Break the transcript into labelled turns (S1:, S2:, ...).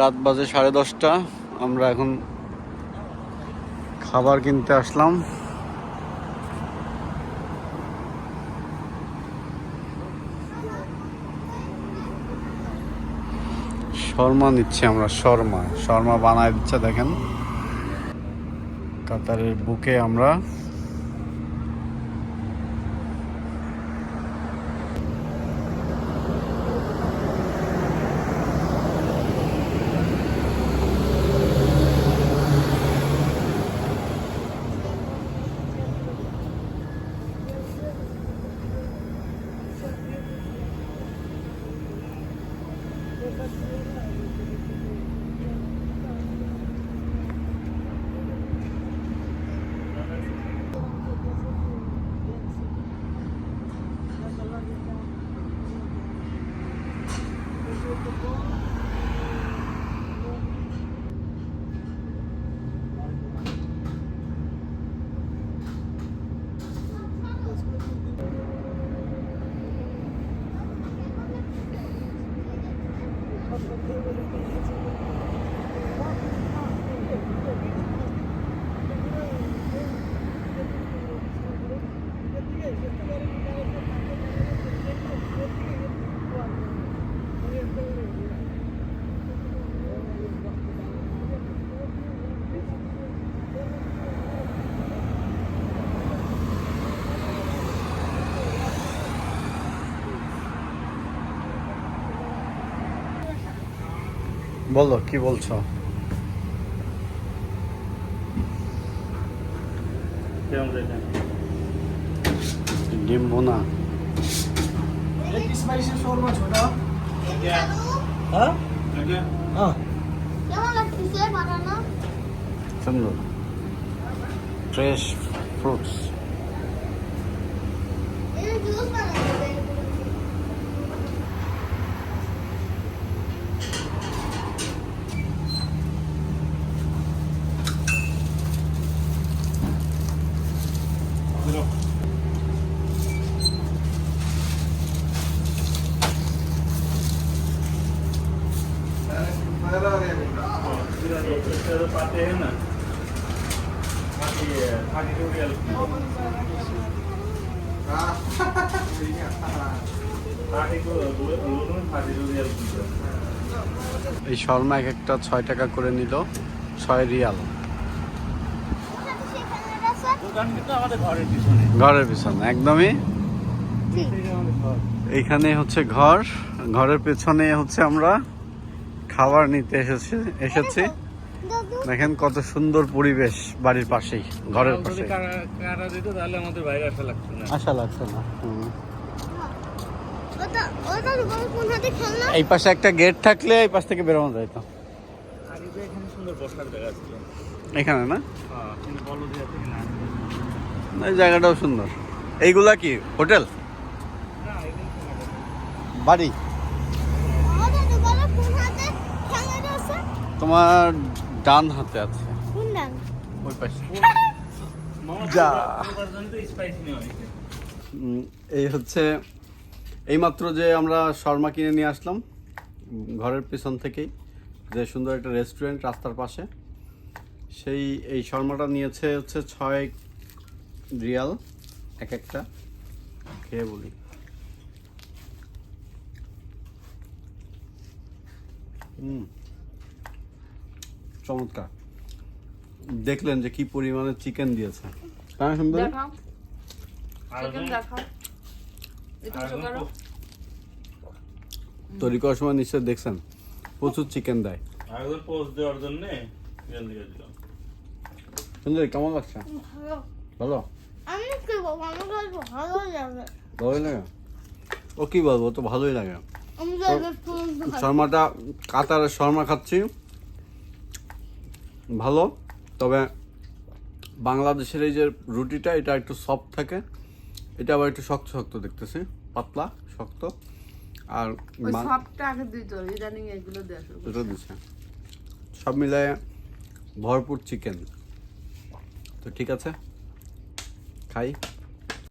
S1: রাত বাজে সাড়ে দশটা। আমরা এখন খাবার কিনতে আসলাম। শর্মা নিচ্ছি আমরা, শর্মা। শর্মা বানায় দিচ্ছে, দেখেন। কাতারের বুকে আমরা বলো কি বলছো ডিম বোনা সুন্দর ফ্রেশ ফ্রুটস
S2: জুস বানাতে
S3: पाते हैं ना thirty two real thirty two thirty two real
S1: এই শর্মা এক একটা ছয় টাকা করে নিল ছয় রিয়াল
S2: সেখানে আছে
S3: দোকান কিন্তু আমাদের ঘরের পিছনে
S1: ঘরের পিছনে একদমই
S3: আমাদের ঘর
S1: এইখানে হচ্ছে ঘর ঘরের পেছনে হচ্ছে আমরা খাবার নিতে এসেছি এসেছি। দেখেন কত সুন্দর পরিবেশ বাড়ির পাশেই ঘরের পাশে
S3: কারা- কারা দিত তাহলে আমাদের আসা
S1: আশা লাগছে না। এই পাশে একটা গেট থাকলে এই পাশ থেকে বেরোনো
S3: আগে তো এখানে সুন্দর বসার জায়গা ছিল।
S1: এখানে না?
S3: হ্যাঁ না।
S1: এই জায়গাটাও সুন্দর। এইগুলা কি? হোটেল। বাড়ি
S2: ওটা তো বড় কোন হাতে খেলনা আছে
S1: তোমার ডান হাতে আছে।
S2: কোন ডান?
S1: ওই পাশে। যা। এই হচ্ছে এইমাত্র যে আমরা শর্মা কিনে নিয়ে আসলাম ঘরের পিছন থেকেই যে সুন্দর একটা রেস্টুরেন্ট রাস্তার পাশে। সেই এই শর্মাটা নিয়েছে হচ্ছে ছয় রিয়াল এক একটা। খেয়ে বলি। হুম চমৎকার। দেখলেন যে কি পরিমাণে চিকেন দিয়েছে। তাই সুন্দর? তৈরি করার সময় নিশ্চয়ই দেখছেন প্রচুর চিকেন দেয়। সুন্দর কেমন লাগছে?
S2: ভালো।
S1: ভালোই লাগে। ও কি বলব? তো ভালোই লাগে। শর্মাটা কাতারের শর্মা খাচ্ছি। ভালো তবে বাংলাদেশের এই যে রুটিটা এটা একটু সফট থাকে। এটা আবার একটু শক্ত শক্ত দেখতেছি। পাতলা শক্ত। আর
S4: সবটা আগে দিত ইদানিং এগুলো দেওয়া শুরু করছে।
S1: দুটো দিচ্ছে সব মিলায় ভরপুর চিকেন তো ঠিক আছে? খাই।